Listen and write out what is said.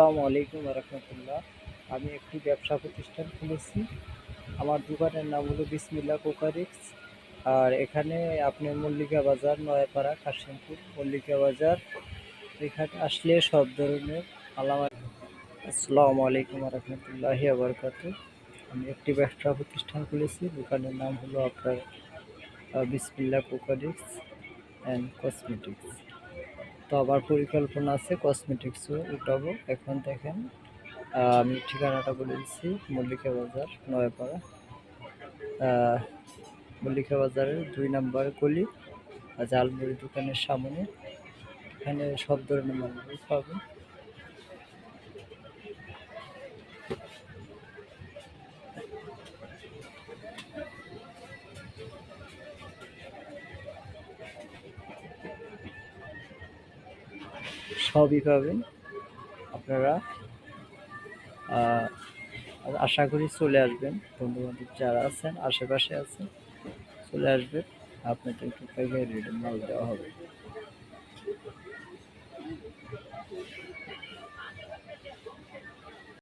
আসসালামু আলাইকুম রহমতুল্লাহ। আমি একটি ব্যবসা প্রতিষ্ঠান খুলেছি। আমার দোকানের নাম হলো বিসমিল্লা কোকারিক্স। আর এখানে আপনি মল্লিকা বাজার, নয়াপাড়া, কাশিমপুর, মল্লিকা বাজার। এখানে আসলে সব ধরনের আলামা আসসালামু আলাইকুম রহমতুল্লাহি আবরকাত আমি একটি ব্যবসা প্রতিষ্ঠান খুলেছি। দোকানের নাম হলো আপনার বিসমিল্লা কোকারিক্স অ্যান্ড কসমেটিক্স। তো আবার পরিকল্পনা আছে কসমেটিক্সও উঠাবো এখন দেখেন আমি ঠিকানাটা বলে দিচ্ছি, মল্লিকা বাজার, নয়াপাড়া। মল্লিকা বাজারের দুই নাম্বার গলি জালমুড়ি দোকানের সামনে। এখানে সব ধরনের মালগুলো পাবেন। সবই পাবেন আপনারা আশা করি চলে আসবেন। বন্ধু বান্ধব যারা আছেন, আশেপাশে আছেন, চলে আসবেন। আপনাদেরকে পাইকারি রেটে মাল দেওয়া হবে।